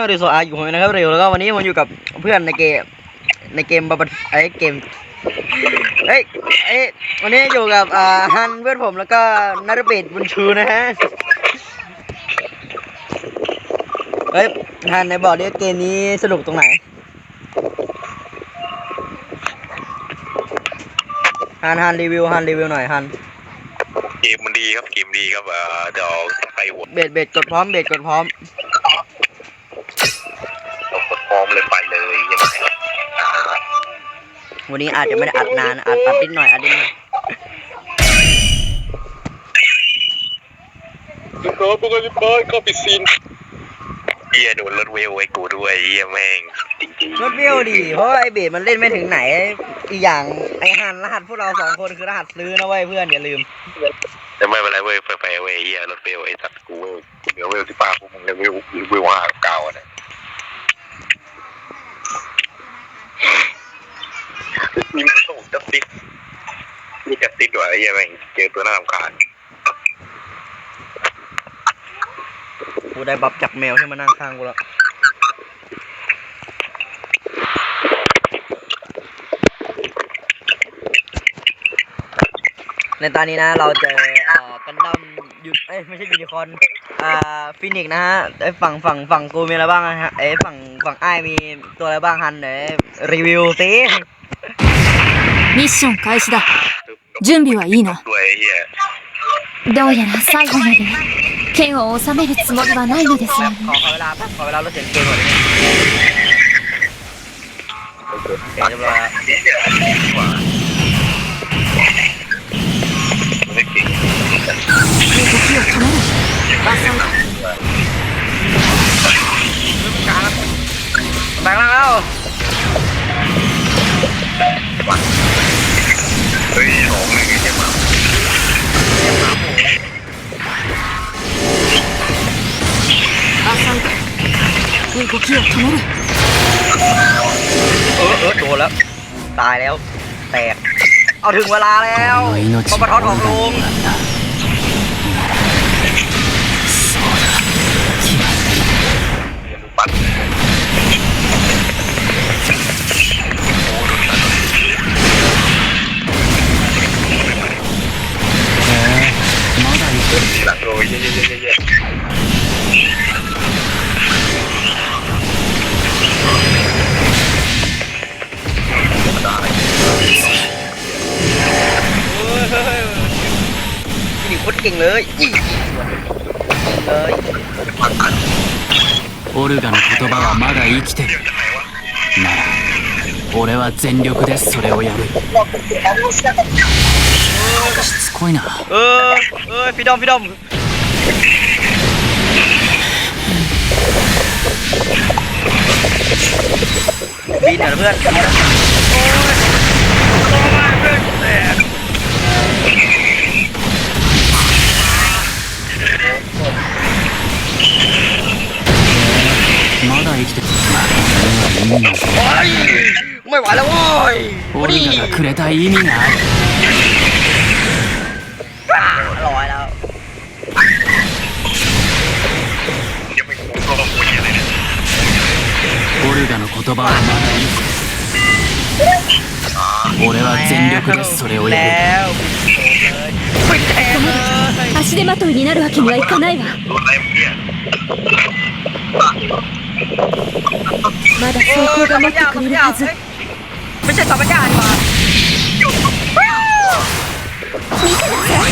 ช่องเดโซอาอยู่ผมนะครับเร็วแล้วก็วันนี้ผมอยู่กับเพื่อนในเกมในเกมบับไอ้เกมเฮ้ยเอ้ยวันนี้อยู่กับอ่าฮันเพื่อนผมแล้วก็นารเบศบุญชูนะฮะเฮ้ยฮันในบอกดิเกมนี้สนุกตรงไหนฮันฮันรีวิวฮันรีวิวหน่อยฮันเกมมันดีครับเกมดีครับเอ่อเดี๋ยวไปหัวเบสเบสกดพร้อมเบสกดพร้อมเรากด พร้อมเลยไปเลยยังไงอ่าวันนี้อาจจะไม่ได้อัดนานอัดอัดนิดหน่อยอัดนิดหน่อยทุกคนทุกคนทุกคนก็ปิดซีนเฮียโดนรถเวลไอ้กูด้วยเฮียแม่งจริงรถเบี้ยวดีเพราะว่าไอเบสมันเล่นไม่ถึงไหน อีกอย่างไอหันรหัสพวกเราสองคนคือรหัสซื้อนะเว้ยเพื่อนอย่าลืมๆแต่ไม่เป็นไรเว้ยไฟไฟเว้ยเฮียรถเวลไอ้สัตว์กูเว้ยกูเหลือเวลที่ป้าพวกมึงเลยเวลเวลห้ากับเก้าอะนะ มีมันส่งจับติดมีจับติดด้วยไอ้เฮียแม่งเจอตัวน่ารำคาญกูได้บัฟจากแมวที่มานั่งข้างกูแล้วในตอนนี้นะ เราเจอเอ่อกันดั้มยูเอ้ยไม่ใช่ยูนิคอร์น อ่าฟินิกนะฮะไอยฝั่งฝั่งฝั่งกูมีอะไรบ้างนะฮะไอยฝั่งฝั่งอ้ายมีตัวอะไรบ้างฮันไหนรีวิวสิ ミッション開始だ準備はいいな ด้วยไอ้เฮีย どうやら最後まで剣を収めるつもりはないのです ขอ わね ขอเวลาแป๊บขอเวลาลดเสียงเกมก่อนดิโอเคเรียบร้อยแล้ว ไม่เ ก่ง 動きを止めるバサン แบงค์ล่างแล้ว เฮ้ยสองเลยจะมา バサン動きを止める เออเออโดนแล้ว ตายแล้ว แตก เอาถึงเวลาแล้วปปทของลุง หลังโรยเยอะๆๆๆได้ นี่โคตรเก่งเลยอีเลย オルガの言葉はまだ生きてるなら俺は全力でそれをやる しつこいな เออเออพี่ดอมพี่ดอมบินเหรอเพื่อนบินเหรอโอ้ยโอ้ยเพื่อนแตก まだ生きてる俺は意味が โอ้ยไม่ไหวแล้วโว้ย オルガがくれた意味がある 葉。はまだ俺は全力でそれをやる足まといになるわけにはいかないわ。まだ走行が待ってくれるはず。見てさ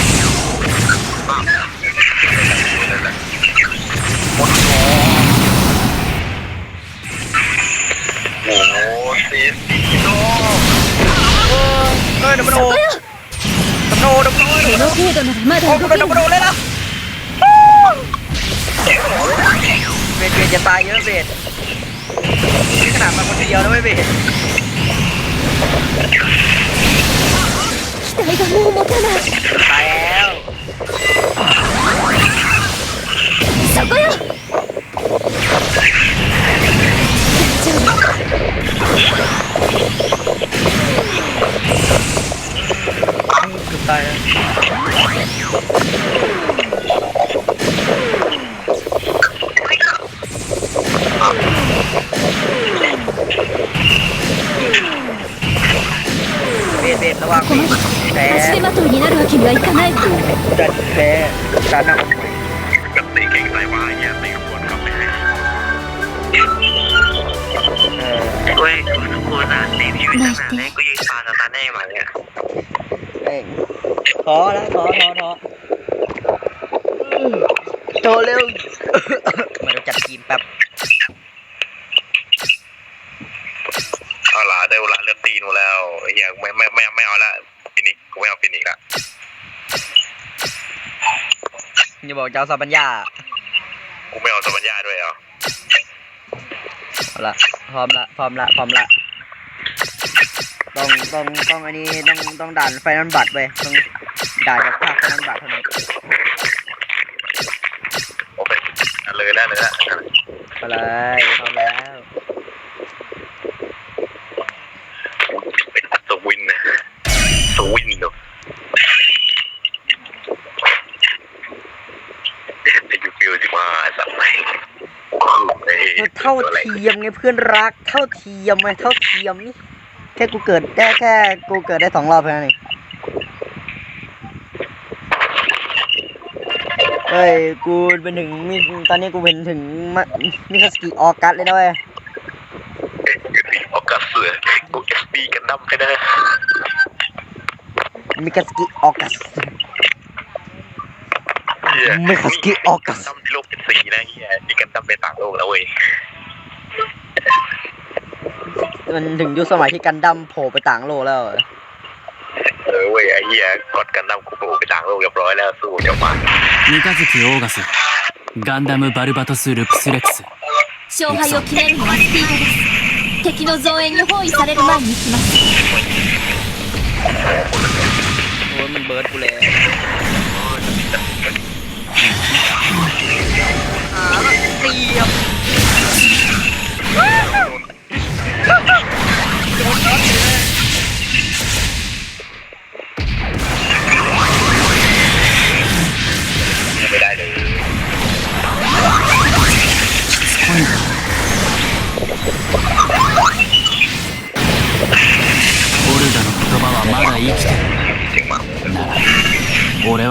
い。 อ้โหซีสโด เออเออเดี๋ยวมาโดนดับโดดับโด この程度ならまだ โอ้ 動 กู け โดน る ดับโดเลยนะเบสเบสจะตายเยอะเบสนี่ขนาดมาคนเดียวนะไม่เบส 期待がもう持たない ตายแล้ว そこよ大丈夫 เกือบ ตาย ได้เวลาเลือกตีนูแล้วเฮียไม่ไม่ไม่ไม่เอาละฟินิกกูไม่เอาฟินิกละอย่าบอกเจ้าสัปัญญากูไม่เอาสมัญญาด้วยเหรอเอาละพร้อมละพร้อมละพร้อมละต้องต้องต้องอันนี้ต้องต้องด่านไฟนอลบัตไปต้องด่านจากภาคไฟนอลบัตเท่านั้นโอเคเลยแล้วเลยแล้ว ไปเลยพร้อมแล้ว เป็นสวินสวินเนาะไอ้ยู ฟิวที่มาสักไหนเท่าเทียมไงเพื่อนรัก เท่าเทียมไงเท่าเทียมนี่แค่กูเกิดได้แค่กูเกิดได้สองรอบเท่านั้นเองเฮ้ยกูเป็นถึงมีตอนนี้กูเป็นถึงมะมิคาสกิออกัสเลยนะเว้ยออกกัสเสือกูเอสปีกันดั้มให้ได้มิคาสกิออกัส ไม่ขัดกี่ออกกัส ดั้มที่โลกเป็นสีนะเฮียนี่กันดั้มไปต่างโลกแล้วเว้ย มันถึงยุคสมัยที่กันดั้มโผล่ไปต่างโลกแล้วอะ เออเว้ยไอ้เฮียกดกันดั้มกูโผล่ไปต่างโลกเรียบร้อยแล้วสู้เดี๋ยวมา 三日月オーガスガンダムバルバトスルプスレックス勝敗を決めるのはスピードです敵の増援に包囲される前に行きます โอ้ยมันเบิร์ดกูเลย อ่าแล้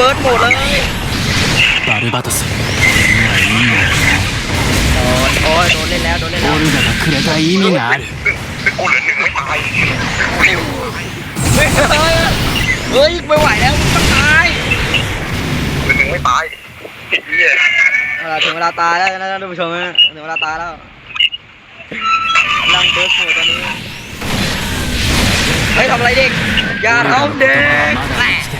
บิร์ดหมดเลย バルバトス君はいいの โอ้ยโอ้ยโดนเล่นแล้วโดนเล่นแล้ว オルガがくれた意味がある ซึ่งกูเหลือหนึ่งไม่ตาย เฮ้ยเฮ้ยเฮ้ยไม่ไหวแล้วต้องตาย เหลือหนึ่งไม่ตายไอ้เหี้ย เอาล่ะถึงเวลาตายแล้วนะท่านผู้ชมนะถึงเวลาตายแล้วนั่งเบิร์ดโหมดตอนนี้เฮ้ยทำอะไรเด็กอย่า オルガの ทำ 言 เด็ 葉は ก まだ生きてる俺は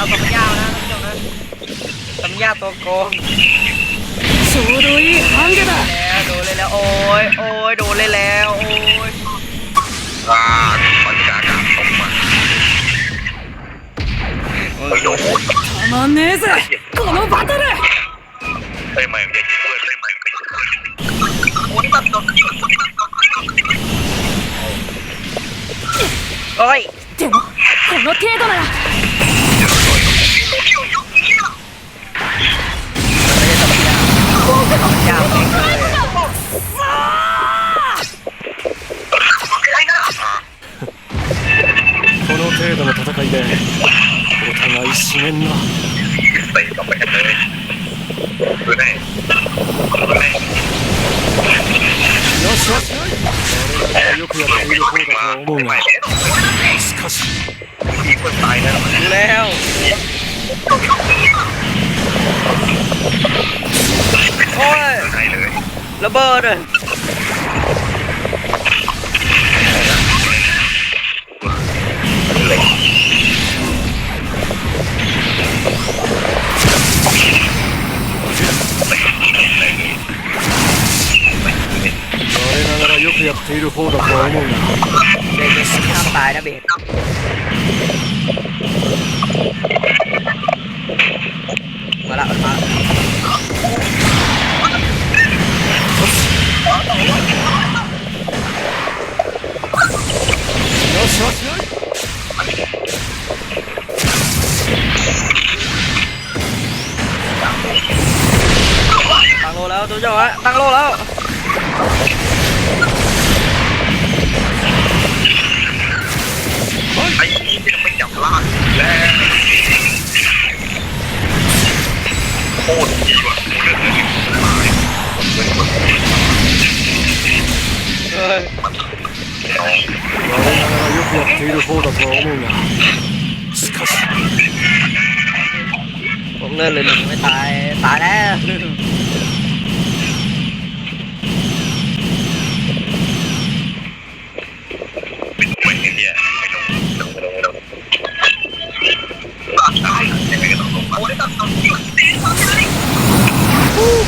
เขาไม่ได้เอาสัมปัญญามานะท่านผู้ชมนะสัมปัญญาตัวโกง ちょうどいいハンデだ แล้วโดนเลยแล้วโอ้ยโอ้ยโดนเลยแล้วโอ้ย อ่าบรรยากาศตกมา โอ้ ไม่ ย โดน たまんねえぜこのバトル เฮ้ยไม่ไม่ยิงเพื่อนเฮ้ยไม่ไม่ยิงเพื่อน โอ้ย でもこの程度なら この程度の戦いでお互い死ねんな。よしよし俺らがよくやっている方だと思うが。しかし。แล้ว โอ้ย ตายเลย ระเบิดเลย 我ながらよくやっている方だとは思うが เบสห้ามตายน แล้วตัวเจ้าฮะตั้งโลแล้ว ไอ้นี่ยังไม่จับล่างแล้วโคตรดีว่ะกูเลือกเลยตายเหมือนคน เฮ้ย น้อง 我ながらよくやっている方だとは思うがしかし ผมเลื่อนเลยหนึ่งไม่ตายตายแล้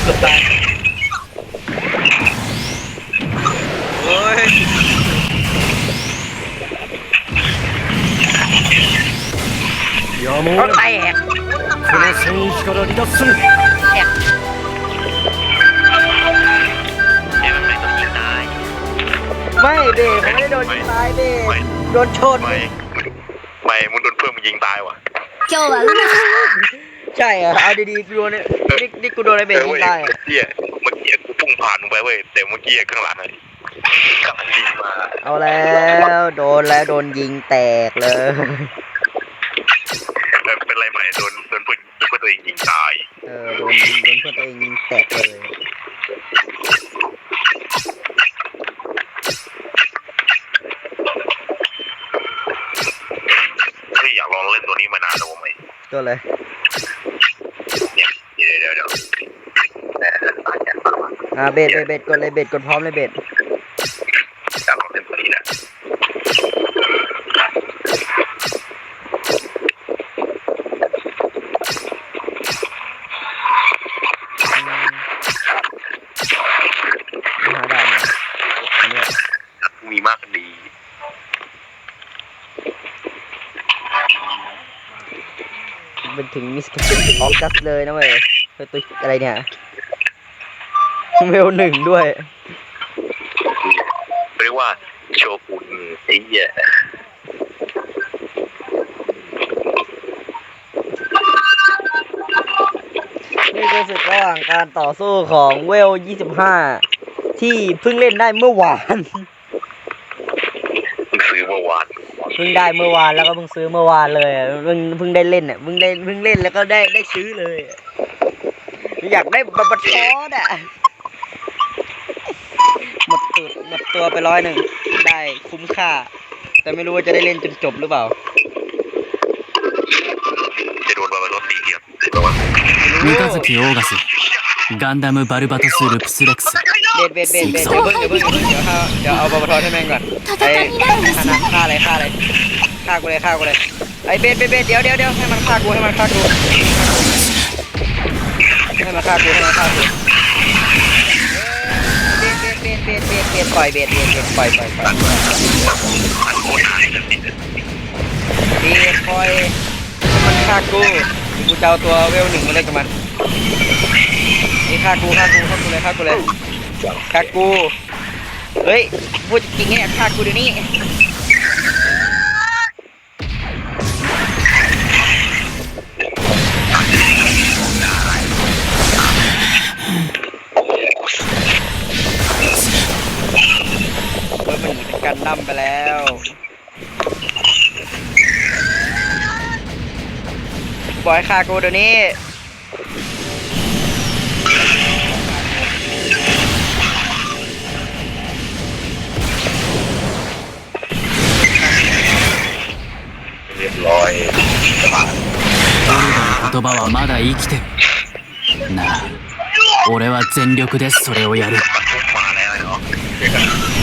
กือบตายโอ้ย やむを รถ 得 ไฟ ない แหก この戦域から離脱する แหก เนี่ยมันไม่ต้องยิงตาย ไม่เบสผมไม่ได้โดนยิงตายเบสโดนชน ไม่ ใช่เหรอเอาดีๆกูโดนเนี่ยนี่นี่กูโดนไอ้เบสยิงตายอะเฮียเมื่อกี้กูพุ่งผ่านมึงไปเว้ยแต่เมื่อกี้ข้างหลังอะข้างหลังยิงมาเอาแล้วโดนแล้วโดนยิงแตกเลย เออเป็นไรใหม่โดนโดนเพื่อนโดนเพื่อนตัวเองยิงตายเออโดนโดนเพื่อนตัวเองยิงแตกเลยเฮ้ยอยากลองเล่นตัวนี้มานานแล้วไหม ตัวเลยเนี่ย อ่าเบสเบสเบสกดเลยเบสกดพร้อมเลยเบสอยากลองเล่นตัวนี้นะอืมหาดาวมาอันเนี้ยมีมากก็ดีเป็นถึงมิสเตอร์ออกัสเลยนะเว้ยเฮ้ยตัวอะไรเนี่ย เวลหนึ่งด้วยเรียกว่าโชกุนไอ้เหี้ยนี่คือศึกระหว่างการต่อสู้ของเวล 25 ที่เพิ่งเล่นได้เมื่อวานมึงซื้อเมื่อวานเพิ่งได้เมื่อวานแล้วก็เพิ่งซื้อเมื่อวานเลยอะเพิ่งเพิ่งได้เล่นอะเพิ่งได้เพิ่งเล่นแล้วก็ได้ได้ซื้อเลยอะอยากได้บับบัตทอสอะห มดตัวหมดตัวไปร้อยหนึ่งได้คุ้มค่า แต่ไม่รู้ว่าจะได้เล่นจนจบหรือเปล่า จะโดนบาบาโรตีเทียบหรือว่า 三日月オーガスガンダムバルバトスルプスレックス เบสเบสเบสเบสเดี๋ยวเพิ่งเดี๋ยวเพิ่งเดี๋ยวเพิ่งเดี๋ยวเอาเดี๋ยวเอาบับบัตทอสให้แม่งก่อนไอ้ฆ่านะฆ่าอะไรฆ่าอะไรฆ่ากูเลยฆ่ากูเลยไอ้เบสเบสเบสเดี๋ยวเดี๋ยวเดี๋ยวให้มันฆ่ากูให้มันฆ่ากูให้มันฆ่ากูให้มันฆ่ากู เบียดปล่อยเบสเบสเบสปล่อยปล่อยปล่อยเบียดเบสปล่อยมันฆ่ากูกูจะเอาตัวเวลหนึ่งมาเล่นกับมันนี่ฆ่ากูฆ่ากูฆ่ากูเลยฆ่ากูเลยฆ่ากูเฮ้ยพูดจริงเนี่ยฆ่ากูเดี๋ยวนี้ ไปแล้วบอยฆ่ากูเดี๋ยวนี้เรียบร้อย誰かの言葉はまだ生きてるなあ俺は全力でそれをやるมาแล้วเนาะ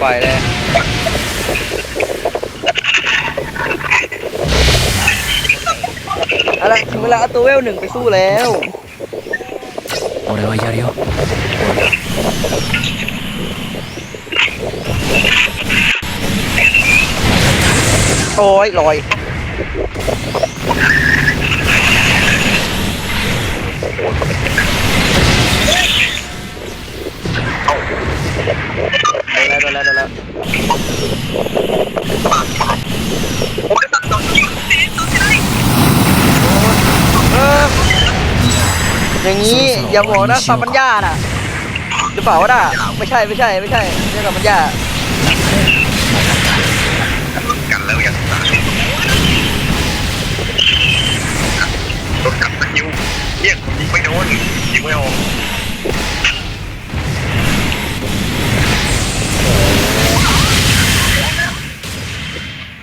ปล่อยเลยอะไรถึงเวลาเอาตัวเวลหนึ่งไปสู้แล้ว 俺はやるよ โอ้ยลอย อย่าบอกนะสัมปัญญาน่ะหรือเปล่าวะน่ะไม่ใช่ไม่ใช่ไม่ใช่ไม่ใช่สัมปัญญากันแล้วอย่างนั้นรถกัดสกิลเยี่ยยิงไม่โดนยิงไม่ออก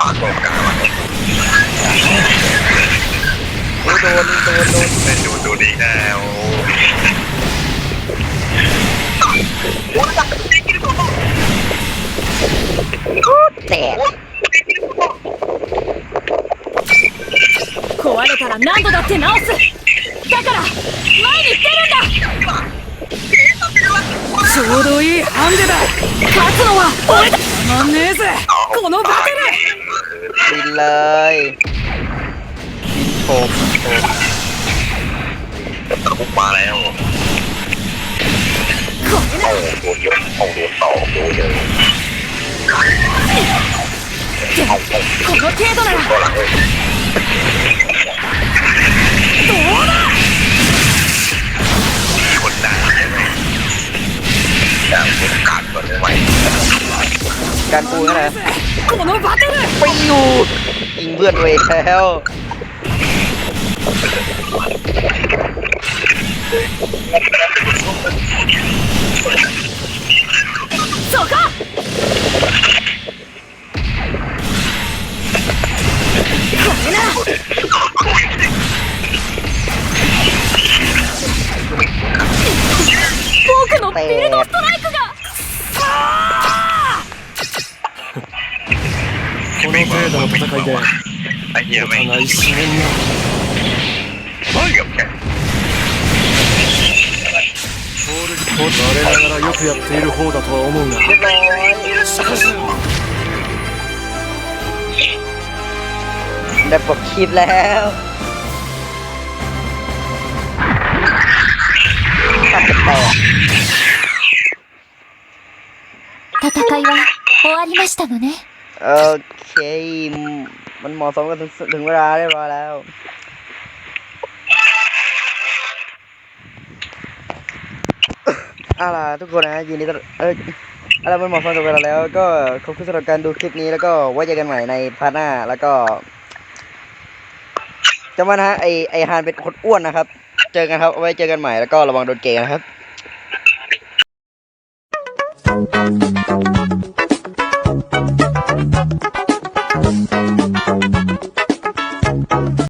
ปากตรงกันมาโอ้ยโด นโดนโดน เป็นดูดูดีแล้ว แตก 壊れたら何度だって直すだから前に出るんだちょうどいいハンデだ勝つのは俺だたまんねえぜこのバトル บินเลยบิน โกงโกงตะคุกมาแล้วโอ้โดนเยอะเอาโดต่อโดนเยอเอาาขอบเท่ตัวเลยตัวหลังเลยตัวละคนดังใช่ไหมดังคนกัดก่อนได้ไหมการปูนั่นแหละโอ้โหบัตเลยไปอยู่ยิงเพื่อเวกแล้ว 僕のフィードストライクがこの程度の戦いでお互い死ねんな。我ながらよくやっている方だとは思うが เรียบร้อยได้ปลดคลิปแล้วตัดต่อ 戦いは終わりましたのね โอเค มันเหมาะสมกันถึงถึงเวลาเรียบร้อยแล้ว เอาล่ะทุกคนนะยินดีต้อนเอออะไรมันหมาะสมกับเวลาแล้ว ก็ขอบคุณสำหรับการดูคลิปนี้แล้วก็ไว้เจอกันใหม่ในพาร์ทหน้าแล้วก็จำไว้นะฮะไอไอฮานเป็นคนอ้วนนะครับ เจอกันครับไว้เจอกันใหม่แล้วก็ระวังโดนเกย์นะครับ